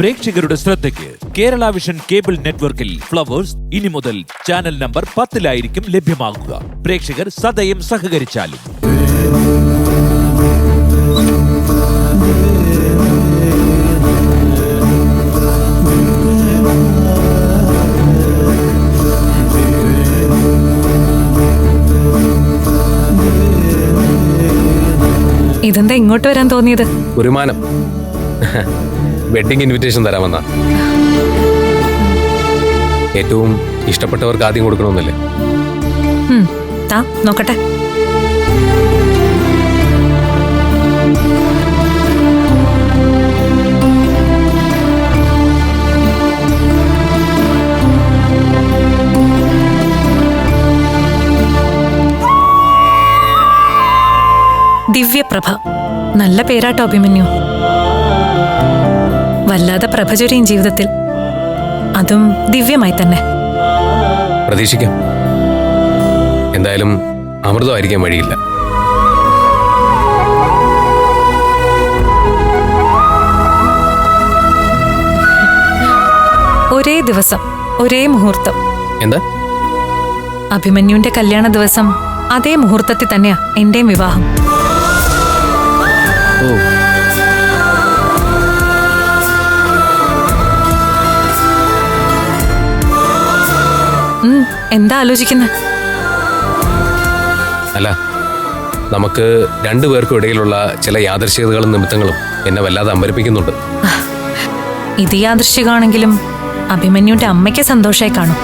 പ്രേക്ഷകരുടെ ശ്രദ്ധയ്ക്ക് Kerala vision cable നെറ്റ്വർക്കിൽ ഫ്ലവേഴ്സ് ഇനി മുതൽ ചാനൽ നമ്പർ പത്തിലായിരിക്കും ലഭ്യമാകുക പ്രേക്ഷകർ സദയം സഹകരിച്ചാലും. ഇതെന്താ ഇങ്ങോട്ട് വരാൻ തോന്നിയത്? ഒരു മാനം വെഡിങ് ഇൻവിറ്റേഷൻ തരാമെന്നാ. ഏറ്റവും ഇഷ്ടപ്പെട്ടവർക്ക് ആദ്യം കൊടുക്കണമെന്നല്ലേ? താ നോക്കട്ടെ. ദിവ്യപ്രഭ നല്ല പേരാട്ടോ അഭിമന്യു. വല്ലാതെ പ്രഭചുരിയും ജീവിതത്തിൽ. അതും ദിവ്യമായി തന്നെ. പ്രതീക്ഷിക്കാം. എന്തായാലും അമൃതമായിരിക്കാൻ വഴിയില്ല. ഒരേ ദിവസം ഒരേ മുഹൂർത്തം. എന്താ? അഭിമന്യുവിന്റെ കല്യാണ ദിവസം അതേ മുഹൂർത്തത്തിൽ തന്നെയാ എന്റെയും വിവാഹം. ഓ. എന്താ ആലോചിക്കുന്നത് അല്ല നമുക്ക് രണ്ടുപേർക്കും ഇടയിലുള്ള ചില യാദൃശ്ചികതകളും നിമിത്തങ്ങളും എന്നെ വല്ലാതെ അമ്പരിപ്പിക്കുന്നുണ്ട്. ഇത് യാദൃശ്ചികമാണെങ്കിലും അഭിമന്യുവിന്റെ അമ്മയ്ക്ക് സന്തോഷമായി കാണും.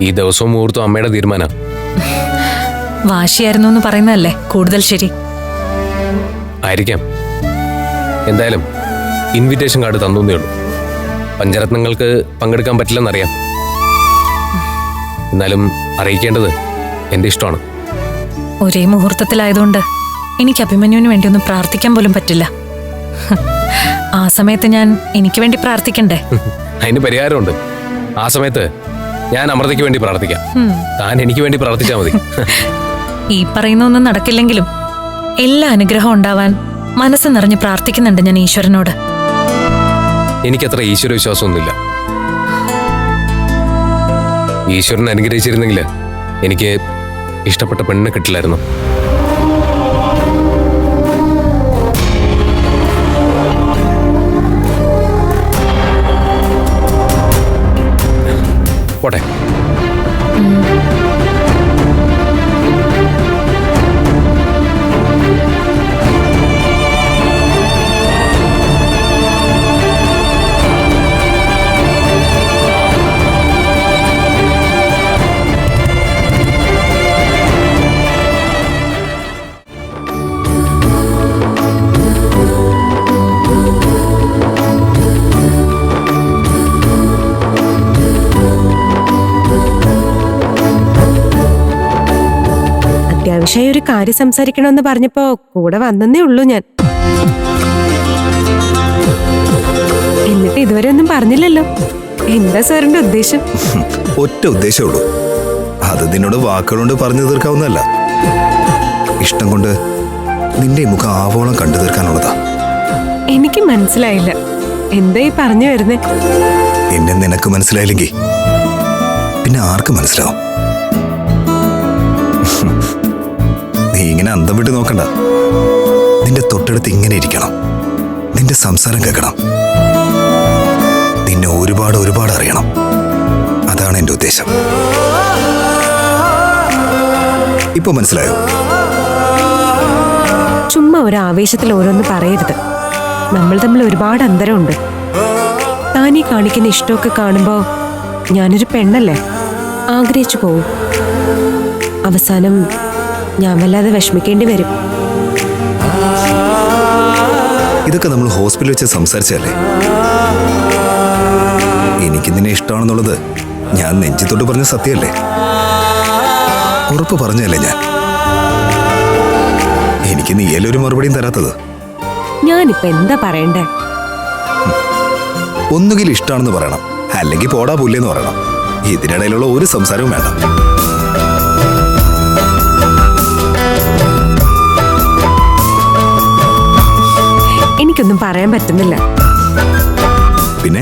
ഈ ദിവസവും മുഹൂർത്തം അമ്മയുടെ തീരുമാനം. വാശിയായിരുന്നു എന്ന് പറയുന്നതല്ലേ? കൂടുതൽ ശരി. ആയിരിക്കാം. എന്തായാലും ഇൻവിറ്റേഷൻ കാർഡ് തന്നേ ഉള്ളൂ. പഞ്ചരത്നങ്ങൾക്ക് പങ്കെടുക്കാൻ പറ്റില്ലെന്നറിയാം. എന്നാലും അറിയിക്കേണ്ടത് എന്റെ ഇഷ്ടമാണ്. ഒരേ മുഹൂർത്തത്തിലായതുകൊണ്ട് എനിക്ക് അഭിമന്യുവിന് വേണ്ടി ഒന്നും പ്രാർത്ഥിക്കാൻ പോലും പറ്റില്ല. ആ സമയത്ത് ഞാൻ എനിക്ക് വേണ്ടി പ്രാർത്ഥിക്കണ്ടേ? അതിന് പരിഹാരമുണ്ട്. ആ സമയത്ത് ഞാൻ അമൃതയ്ക്ക് വേണ്ടി പ്രാർത്ഥിക്കാം. താൻ എനിക്ക് വേണ്ടി പ്രാർത്ഥിച്ചാൽ മതി. ഈ പറയുന്ന ഒന്നും നടക്കില്ലെങ്കിലും എല്ലാ അനുഗ്രഹം ഉണ്ടാവാൻ മനസ്സ് നിറഞ്ഞ് പ്രാർത്ഥിക്കുന്നുണ്ട് ഞാൻ ഈശ്വരനോട്. എനിക്കത്ര ഈശ്വര വിശ്വാസമൊന്നുമില്ല. ഈശ്വരൻ അനുഗ്രഹിച്ചിരുന്നെങ്കിൽ എനിക്ക് ഇഷ്ടപ്പെട്ട പെണ്ണിനെ കിട്ടില്ലായിരുന്നു. പോട്ടെ. അത്യാവശ്യമായി ഒരു കാര്യം സംസാരിക്കണമെന്ന് പറഞ്ഞപ്പോ കൂടെ വന്നേ ഉള്ളൂ ഞാൻ. എന്നിട്ട് ഇതുവരെ ഒന്നും പറഞ്ഞില്ലല്ലോ. എന്താ സാറിന്റെ ഉദ്ദേശം? ഒറ്റ ഉദ്ദേശമുള്ളൂ അത് നിന്നോട് വാക്കുകളുകൊണ്ട് പറഞ്ഞു തീർക്കാവുന്നതല്ല. ഇഷ്ടം കൊണ്ട് നിന്റെ മുഖം ആവോളം കണ്ടു തീർക്കാനുള്ളതാ. എനിക്ക് മനസ്സിലായില്ല. എന്താ ഈ പറഞ്ഞു വരുന്നേ? എന്നെ നിനക്ക് മനസ്സിലായില്ലെങ്കിൽ പിന്നെ ആർക്ക് മനസ്സിലാവും? ഇങ്ങനെ അന്തം വിട്ട് നോക്കണ്ട. നിന്റെ തൊട്ടടുത്ത് ഇങ്ങനെ ഇരിക്കണം. നിന്റെ സംസാരം കേൾക്കണം. നിന്നെ ഒരുപാട് ഒരുപാട് അറിയണം. അതാണ് എന്റെ ഉദ്ദേശം. ഇപ്പൊ മനസ്സിലായോ? ചുമ്മാ ഒരു ആവേശത്തിൽ ഓരോന്ന് പറയരുത്. നമ്മൾ തമ്മിൽ ഒരുപാട് അന്തരമുണ്ട്. താനീ കാണിക്കുന്ന ഇഷ്ടമൊക്കെ കാണുമ്പോ ഞാനൊരു പെണ്ണല്ലേ? ആഗ്രഹിച്ചു പോവും. അവസാനം ഞാൻ വല്ലാതെ വിഷമിക്കേണ്ടി വരും. ഇതൊക്കെ നമ്മൾ ഹോസ്പിറ്റലിൽ വെച്ച് സംസാരിച്ചല്ലേ എനിക്ക് നിന്നെ ഇഷ്ടമാണെന്നുള്ളത് ഞാൻ നെഞ്ചിത്തോട്ട് പറഞ്ഞ സത്യമല്ലേ? ഉറപ്പ് പറഞ്ഞല്ലേ ഞാൻ? എനിക്ക് നീയല്ലേ ഒരു മറുപടിയും തരാത്തത്? ഞാനിപ്പോ എന്താ പറയണ്ടേ? ഒന്നുകിൽ ഇഷ്ടമാണെന്ന് പറയണം. അല്ലെങ്കിൽ പോടാ പുല്ലെന്ന് പറയണം. ഇതിനിടയിലുള്ള ഒരു സംസാരവും വേണ്ട. എനിക്കൊന്നും പറയാൻ പറ്റുന്നില്ല. പിന്നെ?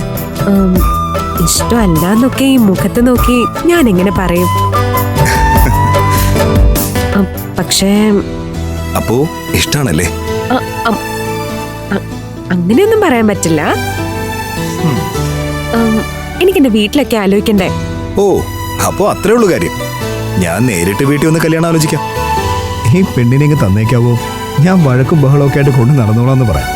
ഉം, ഇഷ്ടമല്ല എന്നൊക്കെ ഈ മുഖത്ത് നോക്കി ഞാൻ എങ്ങനെ പറയും പക്ഷേ അപ്പോ ഇഷ്ടാണല്ലേ? അങ്ങനെയൊന്നും പറയാൻ പറ്റില്ല. എനിക്ക് എനിക്കെന്റെ വീട്ടിലൊക്കെ ആലോചിക്കണ്ടേ? ഓ അപ്പോ അത്രേ ഉള്ളൂ കാര്യം. ഞാൻ നേരിട്ട് വീട്ടിൽ ഒന്ന് കല്യാണം ആലോചിക്കാം. ഈ പെണ്ണിനെ തന്നേക്കാവോ? ഞാൻ വഴക്കും ബഹളമൊക്കെ ആയിട്ട് കൊണ്ട് നടന്നോളാന്ന് പറയാം.